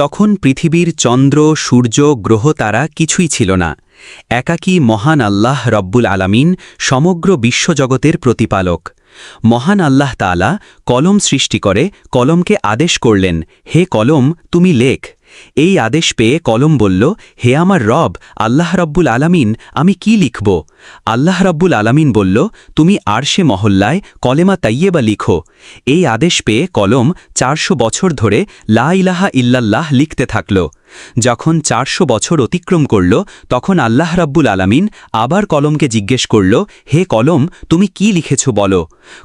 তখন পৃথিবীর চন্দ্র, সূর্য, গ্রহ তারা কিছুই ছিল না। একাকী মহান আল্লাহ রব্বুল আলামিন সমগ্র বিশ্বজগতের প্রতিপালক। মহান আল্লাহ তালা কলম সৃষ্টি করে কলমকে আদেশ করলেন, হে কলম, তুমি লেখ। এই আদেশ পেয়ে কলম বলল, হে আমার রব, আল্লাহ রব্বুল আলামিন, আমি কি লিখব? আল্লাহ রব্বুল আলামিন বলল, তুমি আরশে মহল্লায় কলেমা তাইয়েবা লিখো। এই আদেশ পেয়ে কলম চারশো বছর ধরে লা ইলাহা ইল্লাল্লাহ লিখতে থাকল। যখন চারশো বছর অতিক্রম করল, তখন আল্লাহ রাব্বুল আলামিন আবার কলমকে জিজ্ঞেস করল, হে কলম, তুমি কি লিখেছ বলো?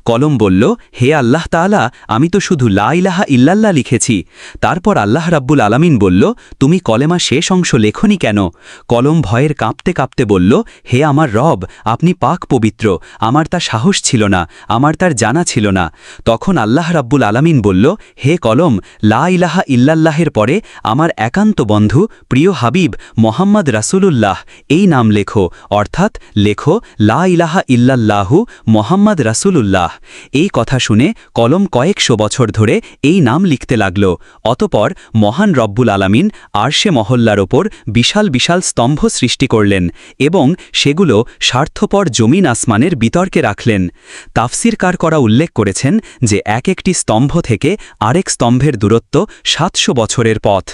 কলম বলল, হে আল্লাহ তাআলা, আমি তো শুধু লা ইলাহা ইল্লাল্লাহ লিখেছি। তারপর আল্লাহ রাব্বুল আলামিন বলল, তুমি কলেমা শেষ অংশ লেখনি কেন? কলম ভয়ের কাঁপতে কাঁপতে বলল, হে আমার রব, আপনি পাক পবিত্র, আমার তা সাহস ছিল না, আমার তার জানা ছিল না। তখন আল্লাহ রাব্বুল আলামিন বলল, হে কলম, লা ইলাহা ইল্লাল্লাহের পরে আমার একান্ত বন্ধু, প্রিয় হাবিব, মোহাম্মদ রাসূলুল্লাহ, এই নাম লেখো, অর্থাৎ লেখো, লা ইলাহা ইল্লাল্লাহু মোহাম্মদ রাসূলুল্লাহ। এই কথা শুনে কলম কয়েকশো বছর ধরে এই নাম লিখতে লাগল। অতপর মহান রব্বুল আলামিন আরশে মহল্লার ওপর বিশাল বিশাল স্তম্ভ সৃষ্টি করলেন এবং সেগুলো স্বার্থপর জমিন আসমানের বিতর্কে রাখলেন। তাফসির কার করা উল্লেখ করেছেন যে, এক একটি স্তম্ভ থেকে আরেক স্তম্ভের দূরত্ব সাতশো বছরের পথ।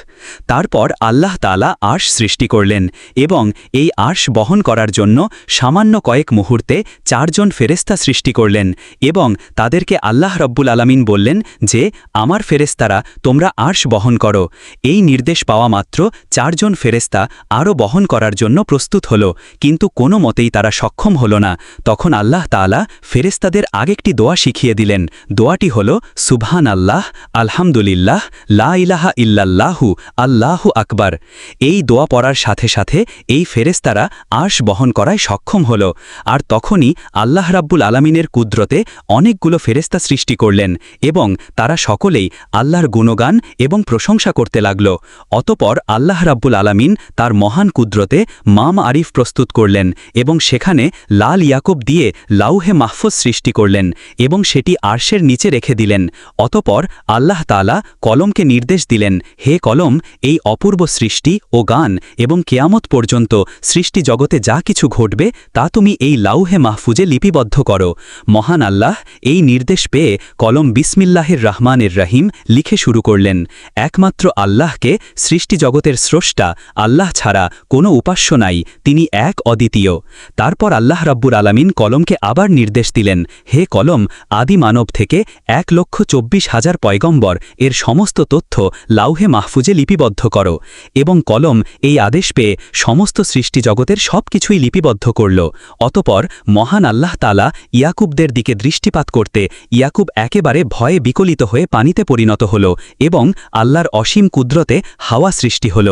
তারপর আল্লাহ তালা আশ সৃষ্টি করলেন এবং এই আশ বহন করার জন্য সামান্য কয়েক মুহূর্তে চারজন ফেরেস্তা সৃষ্টি করলেন এবং তাদেরকে আল্লাহ রব্বুল আলামিন বললেন যে, আমার ফেরেস্তারা তোমরা আর্শ বহন করো। এই নির্দেশ পাওয়া মাত্র চারজন ফেরেস্তা আরও বহন করার জন্য প্রস্তুত হল, কিন্তু কোনো মতেই তারা সক্ষম হল না। তখন আল্লাহ তালা ফেরেস্তাদের আগেকটি দোয়া শিখিয়ে দিলেন। দোয়াটি হল সুবহান আল্লাহ আলহামদুলিল্লাহ, লা ইলাহা ইল্লাল্লাহু আল্লাহু আকবার। এই দোয়া পড়ার সাথে সাথে এই ফেরেস্তারা আশ বহন করায় সক্ষম হল। আর তখনই আল্লাহ রাব্বুল আলামিনের কুদরতে অনেকগুলো ফেরেস্তা সৃষ্টি করলেন এবং তারা সকলেই আল্লাহর গুণগান এবং প্রশংসা করতে লাগল। অতপর আল্লাহ রাব্বুল আলামিন তার মহান কুদরতে মাম আরিফ প্রস্তুত করলেন এবং সেখানে লাল ইয়াকুব দিয়ে লাউহে মাহফুজ সৃষ্টি করলেন এবং সেটি আরশের নিচে রেখে দিলেন। অতপর আল্লাহ তালা কলমকে নির্দেশ দিলেন, হে কলম এই অপূর্ব সৃষ্টি ও গান এবং কেয়ামত পর্যন্ত সৃষ্টি জগতে যা কিছু ঘটবে, তা তুমি এই লাউহে মাহফুজে লিপিবদ্ধ করো। মহান আল্লাহ এই নির্দেশ পেয়ে কলম বিসমিল্লাহের রহমানের রহিম লিখে শুরু করলেন। একমাত্র আল্লাহকে সৃষ্টি জগতের স্রষ্টা, আল্লাহ ছাড়া কোনো উপাস্য নাই, তিনি এক অদ্বিতীয়। তারপর আল্লাহ রাব্বুর আলামিন কলমকে আবার নির্দেশ দিলেন, হে কলম, আদি মানব থেকে এক লক্ষ চব্বিশ হাজার পয়গম্বর, এর সমস্ত তথ্য লাউহে মাহফুজে লিপিবদ্ধ করো এবং কলম এই আদেশ পেয়ে সমস্ত সৃষ্টি জগতের সব কিছুই লিপিবদ্ধ করল। অতপর মহান আল্লাহ তালা ইয়াকুবদের দিকে দৃষ্টিপাত করতে ইয়াকুব একেবারে ভয়ে বিকলিত হয়ে পানিতে পরিণত হল এবং আল্লাহর অসীম কুদরতে হাওয়া সৃষ্টি হল।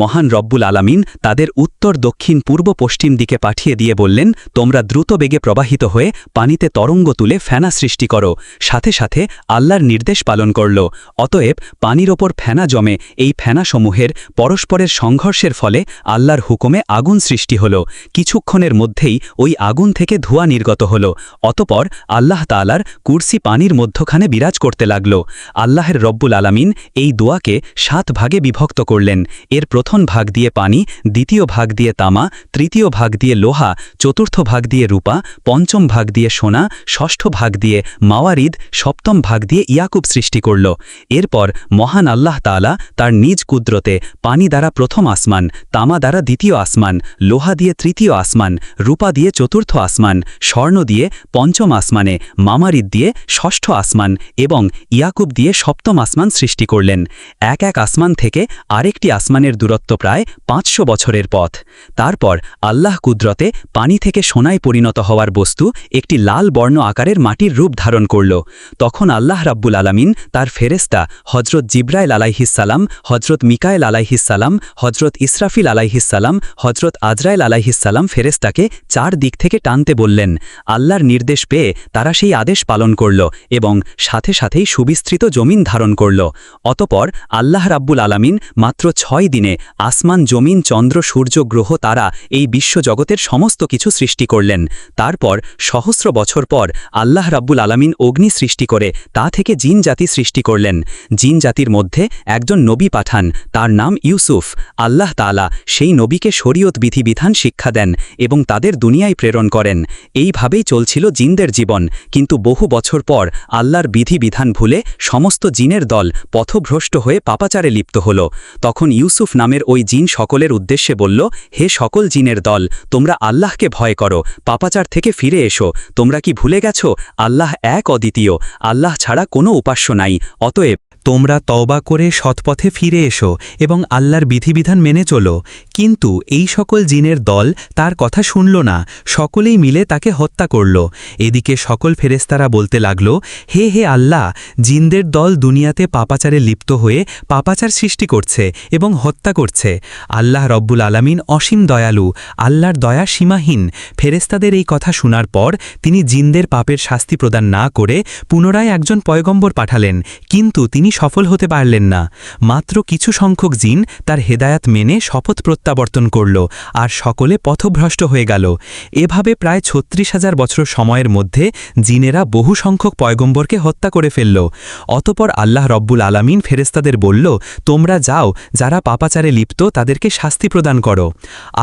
মহান রব্বুল আলামিন তাদের উত্তর, দক্ষিণ, পূর্ব, পশ্চিম দিকে পাঠিয়ে দিয়ে বললেন, তোমরা দ্রুত বেগে প্রবাহিত হয়ে পানিতে তরঙ্গ তুলে ফেনা সৃষ্টি করো। সাথে সাথে আল্লাহর নির্দেশ পালন করল। অতএব পানির ওপর ফেনা জমে এই ফেনাসমূহের পরস্পরের সংঘর্ষের ফলে আল্লাহর হুকুমে আগুন সৃষ্টি হল। কিছুক্ষণের মধ্যেই ওই আগুন থেকে ধোঁয়া নির্গত হল। অতপর আল্লাহ তালার কুরসি পানির মধ্যখানে বিরাজ করতে লাগল। আল্লাহের রব্বুল আলামিন এই দোয়াকে সাত ভাগে বিভক্ত করলেন। এর প্রথম ভাগ দিয়ে পানি, দ্বিতীয় ভাগ দিয়ে তামা, তৃতীয় ভাগ দিয়ে লোহা, চতুর্থ ভাগ দিয়ে রূপা, পঞ্চম ভাগ দিয়ে সোনা, ষষ্ঠ ভাগ দিয়ে মাওয়ারিদ, সপ্তম ভাগ দিয়ে ইয়াকুব সৃষ্টি করল। এরপর মহান আল্লাহ তালা তার নিজ কুদ্রতে পানি দ্বারা প্রথম আসমান, তামা দ্বারা দ্বিতীয় আসমান, লোহা দিয়ে তৃতীয় আসমান, রূপা দিয়ে চতুর্থ আসমান, স্বর্ণ দিয়ে পঞ্চম আসমানে, মামারিদ দিয়ে ষষ্ঠ আসমান এবং ইয়াকুব দিয়ে সপ্তম আসমান সৃষ্টি করলেন। এক এক আসমান থেকে আরেকটি আসমানের দূরত্ব প্রায় পাঁচশো বছরের পথ। তারপর আল্লাহ কুদরতে পানি থেকে সোনায় পরিণত হওয়ার বস্তু একটি লাল বর্ণ আকারের মাটির রূপ ধারণ করল। তখন আল্লাহ রাব্বুল আলামিন তার ফেরেস্তা হজরত জিব্রাইল আলাইহিসালাম হজরত মিকায়েল আলাইহিসালাম হজরত ইসরাফিল আলাইহিসালাম হজরত আজরাইল আলাইহিসাল্লাম ফেরেস্তাকে চার দিক থেকে টানতে বললেন। আল্লাহর নির্দেশ পেয়ে তারা সেই আদেশ পালন করল এবং সাথে সাথেই সুবিস্তৃত জমিন ধারণ করল। অতপর আল্লাহ রাব্বুল আলামিন মাত্র ছয় দিনে আসমান, জমিন, চন্দ্র, সূর্য, গ্রহ তারা এই বিশ্বজগতের সমস্ত কিছু সৃষ্টি করলেন। তারপর সহস্র বছর পর আল্লাহ রাব্বুল আলামিন অগ্নি সৃষ্টি করে তা থেকে জিন জাতি সৃষ্টি করলেন। জিন জাতির মধ্যে একজন নবী পাঠান। তার নাম ইউসুফ। আল্লাহ তালা সেই নবীকে শরীয়ত বিধিবিধান শিক্ষা দেন এবং তাদের দুনিয়ায় প্রেরণ করেন। এইভাবেই চলছিল জিনদের জীবন। কিন্তু বহু বছর পর আল্লাহর বিধিবিধান ভুলে সমস্ত জিনের দল পথভ্রষ্ট হয়ে পাপাচারে লিপ্ত হল। তখন ইউসুফ নামের ওই জিন সকলের উদ্দেশ্যে বলল, হে সকল জিনের দল, তোমরা আল্লাহকে ভয় করো। পাপাচার থেকে ফিরে এসো। তোমরা কি ভুলে গেছো? আল্লাহ এক অদ্বিতীয়। আল্লাহ ছাড়া কোনো উপাস্য নাই। অতএব তোমরা তওবা করে সৎপথে ফিরে এসো এবং আল্লাহর বিধিবিধান মেনে চলো। কিন্তু এই সকল জিনের দল তার কথা শুনল না। সকলেই মিলে তাকে হত্যা করল। এদিকে সকল ফেরেস্তারা বলতে লাগল, হে হে আল্লাহ, জিনদের দল দুনিয়াতে পাপাচারে লিপ্ত হয়ে পাপাচার সৃষ্টি করছে এবং হত্যা করছে। আল্লাহ রব্বুল আলামিন অসীম দয়ালু, আল্লাহর দয়া সীমাহীন। ফেরেস্তাদের এই কথা শোনার পর তিনি জিনদের পাপের শাস্তি প্রদান না করে পুনরায় একজন পয়গম্বর পাঠালেন। কিন্তু তিনি সফল হতে পারলেন না। মাত্র কিছু সংখ্যক জিন তার হেদায়াত মেনে শপথ প্রত্যাবর্তন করল আর সকলে পথভ্রষ্ট হয়ে গেল। এভাবে প্রায় ছত্রিশ হাজার বছর সময়ের মধ্যে জিনেরা বহু সংখ্যক পয়গম্বরকে হত্যা করে ফেলল। অতপর আল্লাহ রব্বুল আলামিন ফেরেস্তাদের বলল, তোমরা যাও, যারা পাপাচারে লিপ্ত, তাদেরকে শাস্তি প্রদান করো।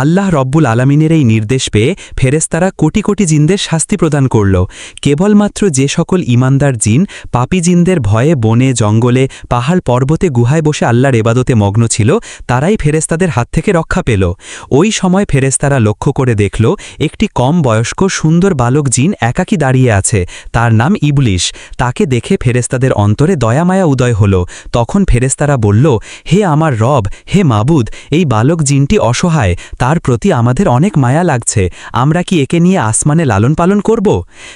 আল্লাহ রব্বুল আলামিনের এই নির্দেশ পেয়ে ফেরেস্তারা কোটি কোটি জিনদের শাস্তি প্রদান করল। কেবলমাত্র যে সকল ইমানদার জিন পাপি জিনদের ভয়ে বনে, জঙ্গলে পাহাড় পর্বতে গুহায় বসে আল্লাহর এবাদতে মগ্ন ছিল, তারাই ফেরেস্তাদের হাত থেকে রক্ষা পেল। ওই সময় ফেরেস্তারা লক্ষ্য করে দেখল, একটি কম বয়স্ক সুন্দর বালক জিন একাকী দাঁড়িয়ে আছে। তার নাম ইবলিশ। তাকে দেখে ফেরেস্তাদের অন্তরে দয়ামায়া উদয় হল। তখন ফেরেস্তারা বলল, হে আমার রব, হে মাবুদ, এই বালক জিনটি অসহায়। তার প্রতি আমাদের অনেক মায়া লাগছে। আমরা কি একে নিয়ে আসমানে লালন পালন করব?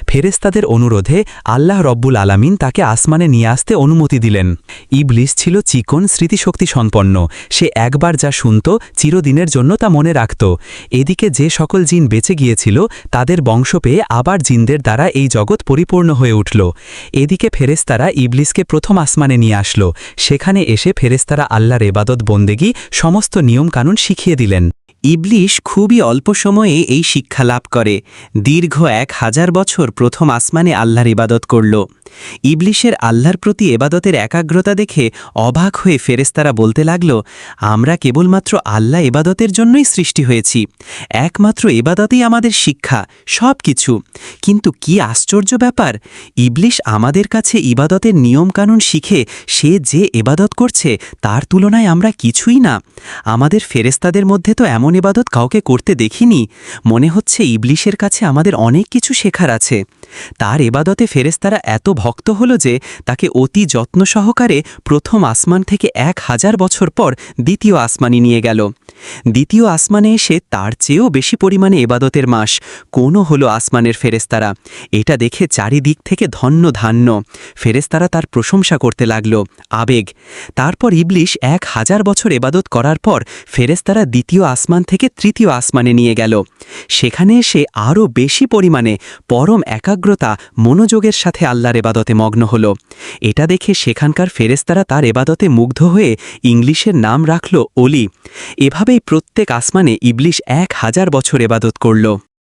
ফেরেস্তাদের অনুরোধে আল্লাহ রব্বুল আলামিন তাকে আসমানে নিয়ে আসতে অনুমতি দিলেন। ইবলিস ছিল চিকন, স্মৃতিশক্তি সম্পন্ন। সে একবার যা শুনত, চিরদিনের জন্য তা মনে রাখত। এদিকে যে সকল জিন বেঁচে গিয়েছিল, তাদের বংশ পেয়ে আবার জিনদের দ্বারা এই জগৎ পরিপূর্ণ হয়ে উঠল। এদিকে ফেরেস্তারা ইবলিসকে প্রথম আসমানে নিয়ে আসলো। সেখানে এসে ফেরেস্তারা আল্লাহর এবাদত বন্দেগী সমস্ত নিয়মকানুন শিখিয়ে দিলেন। ইবলিশ খুবই অল্প সময়ে এই শিক্ষা লাভ করে। দীর্ঘ এক হাজার বছর প্রথম আসমানে আল্লাহর ইবাদত করল। ইবলিশের আল্লাহর প্রতি এবাদতের একাগ্রতা দেখে অবাক হয়ে ফেরেস্তারা বলতে লাগল, আমরা কেবলমাত্র আল্লাহ এবাদতের জন্যই সৃষ্টি হয়েছি। একমাত্র এবাদতেই আমাদের শিক্ষা সব কিছু কিন্তু কি আশ্চর্য ব্যাপার, ইবলিশ আমাদের কাছে ইবাদতের নিয়মকানুন শিখে সে যে এবাদত করছে, তার তুলনায় আমরা কিছুই না। আমাদের ফেরেস্তাদের মধ্যে তো এমন এবাদত কাউকে করতে দেখিনি। মনে হচ্ছে ইবলিশের কাছে আমাদের অনেক কিছু শেখার আছে। তার এবাদতে ফেরেস্তারা এত ভক্ত হল যে তাকে অতি যত্ন সহকারে প্রথম আসমান থেকে এক হাজার বছর পর দ্বিতীয় আসমানি নিয়ে গেল। দ্বিতীয় আসমানে এসে তার চেয়েও বেশি পরিমাণে এবাদতের মাস। কোনো হলো আসমানের ফেরেস্তারা এটা দেখে চারিদিক থেকে ধন্য ধান্য। ফেরেস্তারা তার প্রশংসা করতে লাগল। আবেগ। তারপর ইবলিশ এক হাজার বছর এবাদত করার পর ফেরেস্তারা দ্বিতীয় আসমান থেকে তৃতীয় আসমানে নিয়ে গেল। সেখানে এসে আরও বেশি পরিমাণে পরম একাগ্রতা, মনোযোগের সাথে আল্লাহর এবাদতে মগ্ন হল। এটা দেখে সেখানকার ফেরেস্তারা তার এবাদতে মুগ্ধ হয়ে ইংলিশের নাম রাখল অলি এভাবেই প্রত্যেক আসমানে ইবলিশ এক হাজার বছর এবাদত করল।